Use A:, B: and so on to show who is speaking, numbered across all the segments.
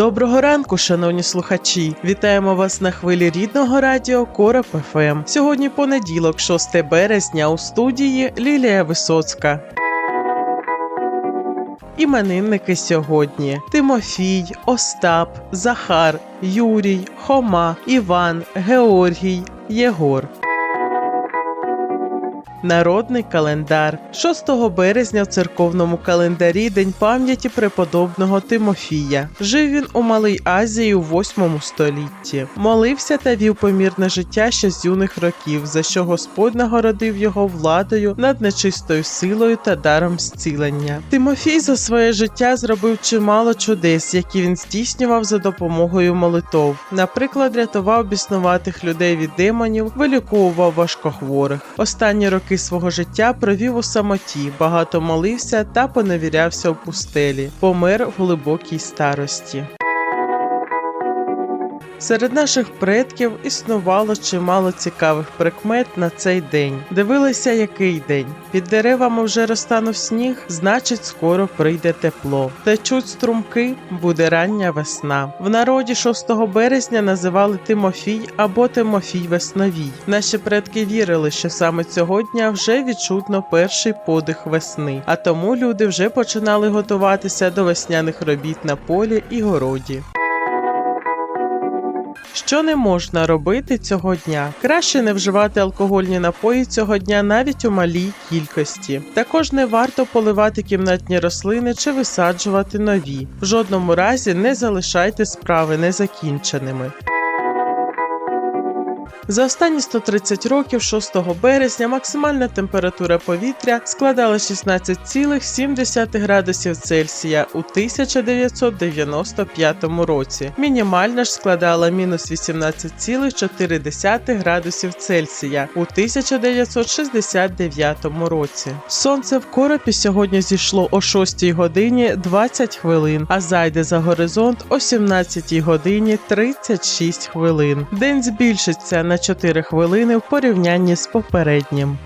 A: Доброго ранку, шановні слухачі! Вітаємо вас на хвилі рідного радіо Короб ФМ. Сьогодні понеділок, 6 березня, у студії Лілія Висоцька. Іменинники сьогодні: Тимофій, Остап, Захар, Юрій, Хома, Іван, Георгій, Єгор. Народний календар 6 березня в церковному календарі День пам'яті преподобного Тимофія. Жив він у Малій Азії у 8 столітті. Молився та вів помірне життя ще з юних років, за що Господь нагородив його владою над нечистою силою та даром зцілення. Тимофій за своє життя зробив чимало чудес, які він здійснював за допомогою молитов. Наприклад, рятував біснуватих людей від демонів, виліковував важкохворих. Останні роки свого життя провів у самоті, багато молився та поневірявся в пустелі. Помер в глибокій старості. Серед наших предків існувало чимало цікавих прикмет на цей день. Дивилися, який день. Під деревами вже розтанув сніг, значить, скоро прийде тепло. Течуть струмки, буде рання весна. В народі 6 березня називали Тимофій або Тимофій Весновій. Наші предки вірили, що саме цього дня вже відчутно перший подих весни, а тому люди вже починали готуватися до весняних робіт на полі і городі. Що не можна робити цього дня? Краще не вживати алкогольні напої цього дня навіть у малій кількості. Також не варто поливати кімнатні рослини чи висаджувати нові. В жодному разі не залишайте справи незакінченими. За останні 130 років, 6 березня, максимальна температура повітря складала 16,7 градусів Цельсія у 1995 році. Мінімальна ж складала мінус 18,4 градусів Цельсія у 1969 році. Сонце в коропі сьогодні зійшло о 6 годині 20 хвилин, а зайде за горизонт о 17 годині 36 хвилин. День збільшиться на 4 хвилини в порівнянні з попереднім.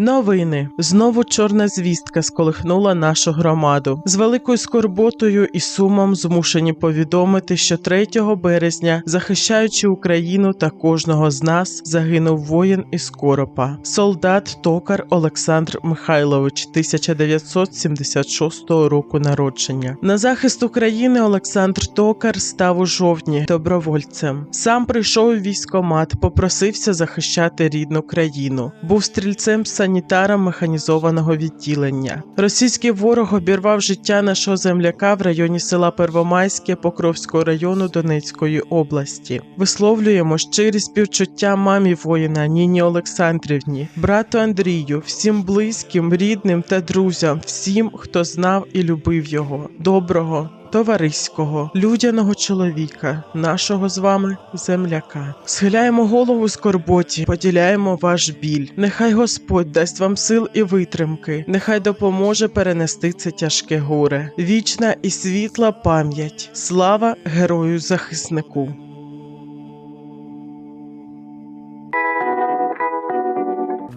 A: Новини знову чорна звістка сколихнула нашу громаду. З великою скорботою і сумом змушені повідомити, що 3 березня, захищаючи Україну та кожного з нас, загинув воїн із Коропа, солдат Токар Олександр Михайлович, 1976 року народження. На захист України Олександр Токар став у жовтні добровольцем. Сам прийшов у військомат, попросився захищати рідну країну. Був стрільцем санітаром механізованого відділення. Російський ворог обірвав життя нашого земляка в районі села Первомайське Покровського району Донецької області. Висловлюємо щирі співчуття мамі воїна Ніні Олександрівні, брату Андрію, всім близьким, рідним та друзям, всім, хто знав і любив його. Доброго. Товариського, людяного чоловіка, нашого з вами земляка. Схиляємо голову скорботі, поділяємо ваш біль. Нехай Господь дасть вам сил і витримки, нехай допоможе перенести це тяжке горе. Вічна і світла пам'ять. Слава герою захиснику.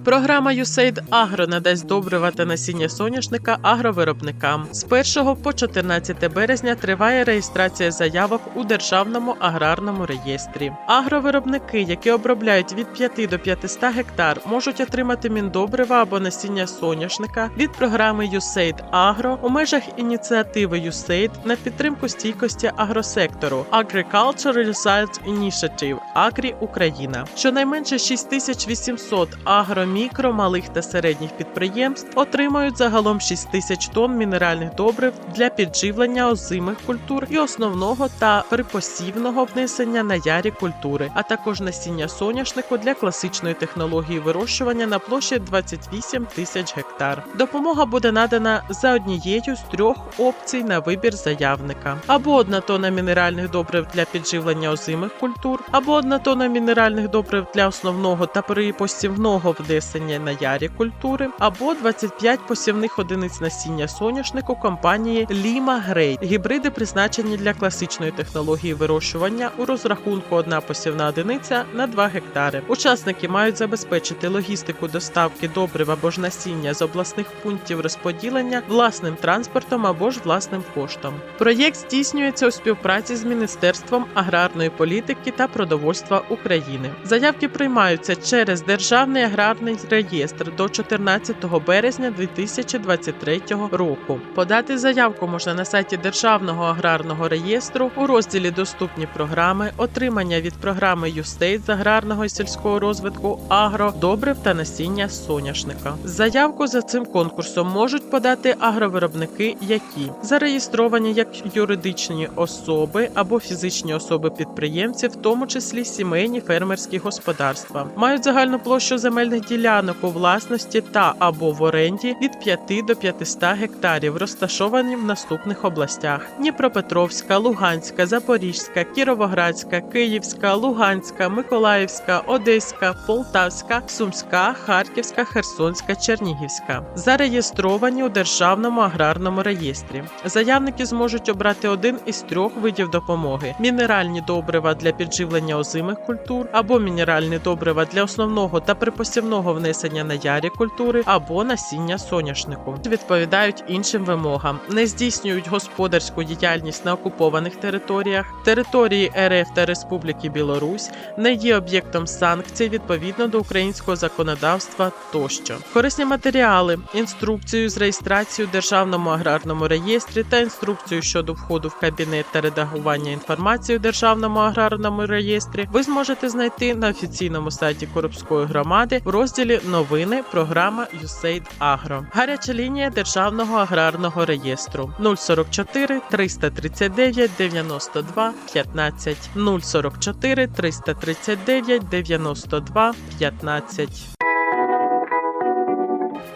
A: Програма USAID Agro надасть добрива та насіння соняшника агровиробникам. З 1 по 14 березня триває реєстрація заявок у державному аграрному реєстрі. Агровиробники, які обробляють від 5 до 500 гектар, можуть отримати міндобрива або насіння соняшника від програми USAID Agro у межах ініціативи USAID на підтримку стійкості агросектору Agriculture Results Initiative Агрі Україна. Щонайменше 6800 агромі мікро, малих та середніх підприємств отримають загалом 6 тисяч тонн мінеральних добрив для підживлення озимих культур і основного та припосівного внесення на ярі культури, а також насіння соняшнику для класичної технології вирощування на площі 28 тисяч гектар. Допомога буде надана за однією з трьох опцій на вибір заявника: або одна тонна мінеральних добрив для підживлення озимих культур, або одна тонна мінеральних добрив для основного та припосівного внесення на ярі культури, або 25 посівних одиниць насіння соняшнику компанії Lima Грей. Гібриди призначені для класичної технології вирощування у розрахунку одна посівна одиниця на 2 гектари. Учасники мають забезпечити логістику доставки добрив або ж насіння з обласних пунктів розподілення власним транспортом або ж власним коштом. Проєкт здійснюється у співпраці з Міністерством аграрної політики та продовольства України. Заявки приймаються через Державний аграрний реєстр до 14 березня 2023 року. Подати заявку можна на сайті Державного аграрного реєстру у розділі Доступні програми, отримання від програми «Юстейт» з аграрного і сільського розвитку агро, добрив та насіння соняшника. Заявку за цим конкурсом можуть подати агровиробники, які зареєстровані як юридичні особи або фізичні особи-підприємці, в тому числі сімейні фермерські господарства, мають загальну площу земельних ділянок у власності та або в оренді від 5 до 500 гектарів, розташовані в наступних областях: Дніпропетровська, Луганська, Запорізька, Кіровоградська, Київська, Луганська, Миколаївська, Одеська, Полтавська, Сумська, Харківська, Херсонська, Чернігівська, зареєстровані у Державному аграрному реєстрі. Заявники зможуть обрати один із трьох видів допомоги: мінеральні добрива для підживлення озимих культур, або мінеральні добрива для основного та припосівного внесення на ярі культури, або насіння соняшнику. Відповідають іншим вимогам, не здійснюють господарську діяльність на окупованих територіях, території РФ та Республіки Білорусь, не є об'єктом санкцій відповідно до українського законодавства тощо. Корисні матеріали, інструкцію з реєстрацією Державному аграрному реєстрі та інструкцію щодо входу в кабінет та редагування інформації у Державному аграрному реєстрі ви зможете знайти на офіційному сайті Коробської громади в розділі Новини програма USAID Agro. Гаряча лінія Державного аграрного реєстру 044 339 92 15 044 339 92 15.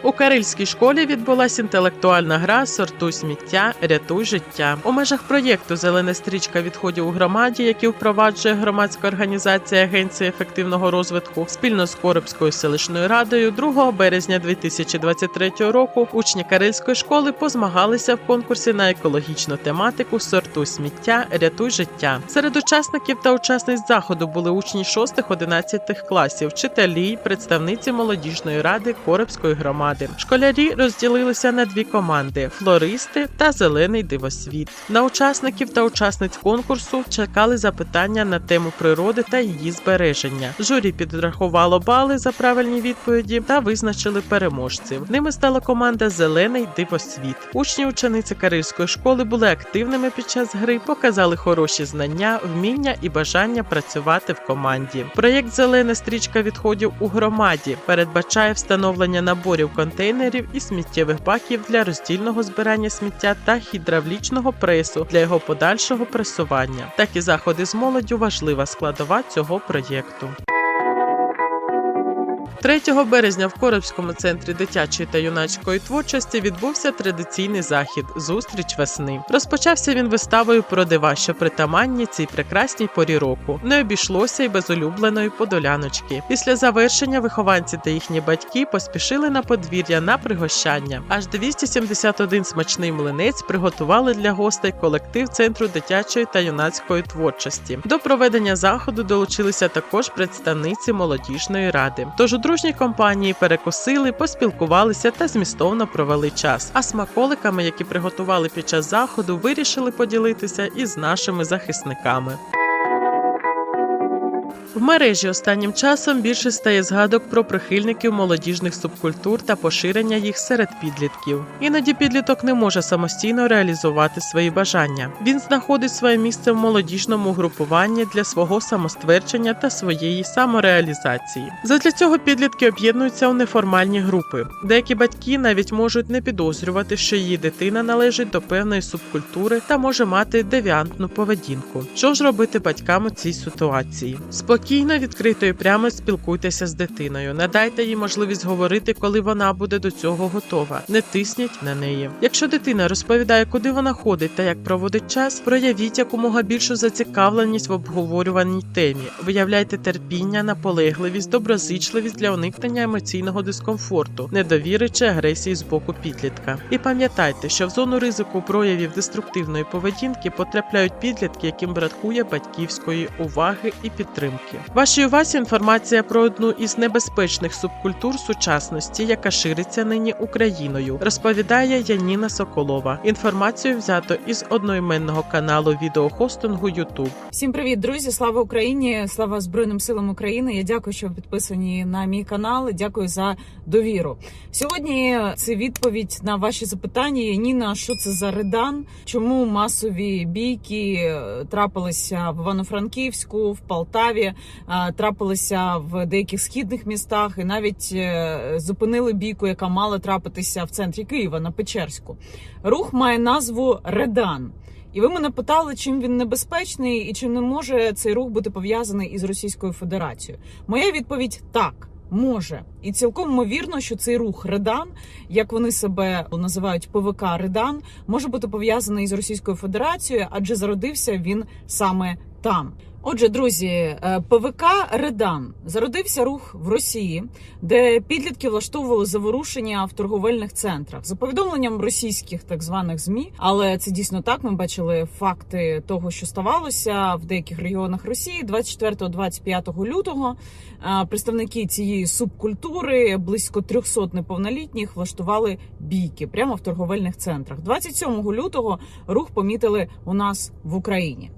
A: У Карельській школі відбулася інтелектуальна гра Сортуй сміття, рятуй життя. У межах проєкту Зелена стрічка відходів у громаді, який впроваджує громадська організація Агенції ефективного розвитку спільно з Коробською селищною радою 2 березня 2023 року. Учні Карельської школи позмагалися в конкурсі на екологічну тематику Сортуй сміття, рятуй життя. Серед учасників та учасниць заходу були учні 6-11 класів, вчителі, представниці молодіжної ради Коробської громади. Школярі розділилися на дві команди: флористи та зелений дивосвіт. На учасників та учасниць конкурсу чекали запитання на тему природи та її збереження. Журі підрахувало бали за правильні відповіді та визначили переможців. Ними стала команда Зелений дивосвіт. Учні учениці Карильської школи були активними під час гри, показали хороші знання, вміння і бажання працювати в команді. Проєкт Зелена стрічка відходів у громаді передбачає встановлення наборів контейнерів і сміттєвих баків для роздільного збирання сміття та гідравлічного пресу для його подальшого пресування. Такі заходи з молоддю важлива складова цього проєкту. 3 березня в Коробському центрі дитячої та юнацької творчості відбувся традиційний захід Зустріч весни. Розпочався він виставою про дива, що притаманні цій прекрасній порі року. Не обійшлося й без улюбленої подоляночки. Після завершення вихованці та їхні батьки поспішили на подвір'я на пригощання. Аж 271 смачний млинець приготували для гостей колектив центру дитячої та юнацької творчості. До проведення заходу долучилися також представниці молодіжної ради. Тож у дружній компанії перекусили, поспілкувалися та змістовно провели час. А смаколиками, які приготували під час заходу, вирішили поділитися із нашими захисниками. В мережі останнім часом більше стає згадок про прихильників молодіжних субкультур та поширення їх серед підлітків. Іноді підліток не може самостійно реалізувати свої бажання. Він знаходить своє місце в молодіжному групуванні для свого самоствердження та своєї самореалізації. Задля цього підлітки об'єднуються у неформальні групи. Деякі батьки навіть можуть не підозрювати, що її дитина належить до певної субкультури та може мати девіантну поведінку. Що ж робити батькам у цій ситуації? Спокійно, відкрито і прямо спілкуйтеся з дитиною. Надайте їй можливість говорити, коли вона буде до цього готова. Не тисніть на неї. Якщо дитина розповідає, куди вона ходить та як проводить час, проявіть якомога більшу зацікавленість в обговорюваній темі. Виявляйте терпіння, наполегливість, доброзичливість для уникнення емоційного дискомфорту, недовіри чи агресії з боку підлітка. І пам'ятайте, що в зону ризику проявів деструктивної поведінки потрапляють підлітки, яким бракує батьківської уваги і підтримки. Вашій увазі інформація про одну із небезпечних субкультур сучасності, яка шириться нині Україною, розповідає Яніна Соколова. Інформацію взято із одноіменного каналу відеохостингу YouTube.
B: Всім привіт, друзі! Слава Україні! Слава Збройним силам України! Я дякую, що ви підписані на мій канал. Дякую за довіру. Сьогодні це відповідь на ваші запитання. Ніна, що це за редан? Чому масові бійки е, трапилися в Івано-Франківську, в Полтаві, трапилися в деяких східних містах, і навіть е, зупинили бійку, яка мала трапитися в центрі Києва на Печерську. Рух має назву Редан. І ви мене питали, чим він небезпечний і чи не може цей рух бути пов'язаний із Російською Федерацією. Моя відповідь так. Може, і цілком ймовірно, що цей рух Редан, як вони себе називають ПВК Редан, може бути пов'язаний із Російською Федерацією, адже зародився він саме там. Отже, друзі, е, ПВК Редан зародився рух в Росії, де підлітки влаштовували заворушення в торговельних центрах за повідомленням російських так званих змі. Але це дійсно так. Ми бачили факти того, що ставалося в деяких регіонах Росії 24-25 лютого. е, Представники цієї субкультури близько 300 неповнолітніх влаштували бійки прямо в торговельних центрах. 27 лютого рух помітили у нас в Україні.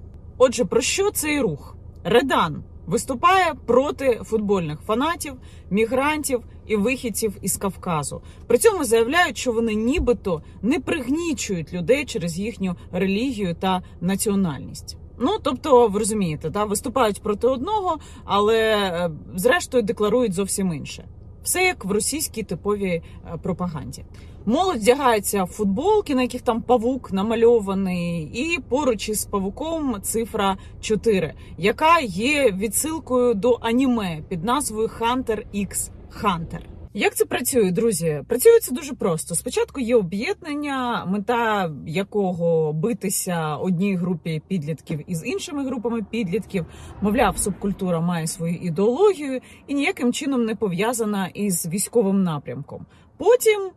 B: Отже, про що цей рух? Редан виступає проти футбольних фанатів, мігрантів і вихідців із Кавказу. При цьому заявляють, що вони нібито не пригнічують людей через їхню релігію та національність. Ну тобто, ви розумієте, да, виступають проти одного, але е, зрештою декларують зовсім інше. Все як в російській типовій е, пропаганді. Молодь вдягається в футболки, на яких там павук намальований, і поруч із павуком цифра 4, яка є відсилкою до аніме під назвою Hunter X Hunter. Як це працює, друзі? Працює це дуже просто. Спочатку є об'єднання, мета якого битися одній групі підлітків із іншими групами підлітків. Мовляв, субкультура має свою ідеологію і ніяким чином не пов'язана із військовим напрямком. Потім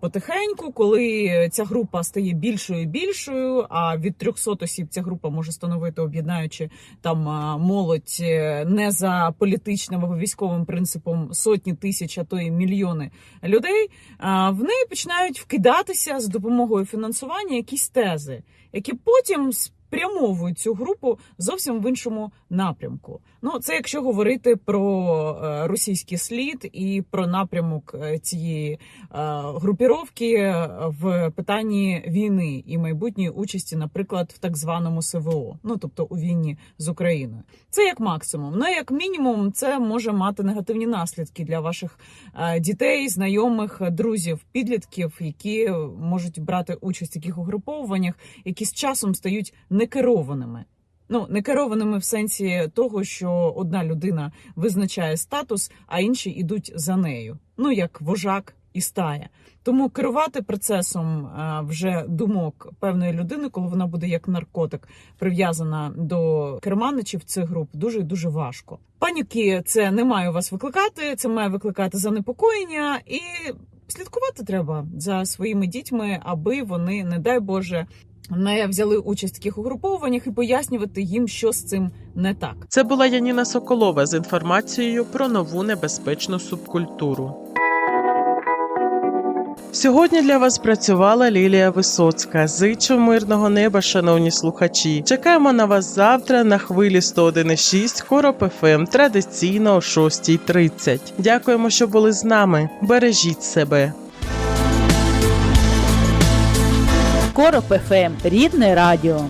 B: Потихеньку, коли ця група стає більшою і більшою, а від 300 осіб ця група може становити, об'єднаючи там молодь е, не за політичним або військовим принципом сотні тисяч, а то і мільйони людей, в неї починають вкидатися з допомогою фінансування якісь тези, які потім спрямовують цю групу зовсім в іншому напрямку. Ну, це якщо говорити про е, російський слід і про напрямок е, цієї е, групіровки в питанні війни і майбутньої участі, наприклад, в так званому СВО, ну тобто у війні з Україною. Це як максимум. Ну як мінімум, це може мати негативні наслідки для ваших дітей, знайомих, друзів, підлітків, які можуть брати участь в таких угруповуваннях, які з часом стають некерованими. Ну, не керованими в сенсі того, що одна людина визначає статус, а інші йдуть за нею. Ну як вожак і стая. Тому керувати процесом е, вже думок певної людини, коли вона буде як наркотик прив'язана до керманичів цих груп, дуже дуже важко. Паніки це не має вас викликати, це має викликати занепокоєння і слідкувати треба за своїми дітьми, аби вони, не дай Боже, не взяли участь в таких угрупованнях і пояснювати їм, що з цим не так.
A: Це була Яніна Соколова з інформацією про нову небезпечну субкультуру. Сьогодні для вас працювала Лілія Висоцька. Зичу мирного неба, шановні слухачі. Чекаємо на вас завтра на хвилі 101,6 Короб ФМ традиційно о 6.30. Дякуємо, що були з нами. Бережіть себе.
C: Короб ФМ. Рідне радіо.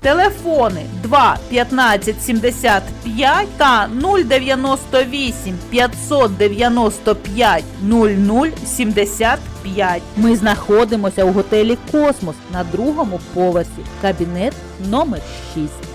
C: Телефони 2 15 75 та 098 595 00 75. Ми знаходимося у готелі Космос на другому поверсі. Кабінет номер 6.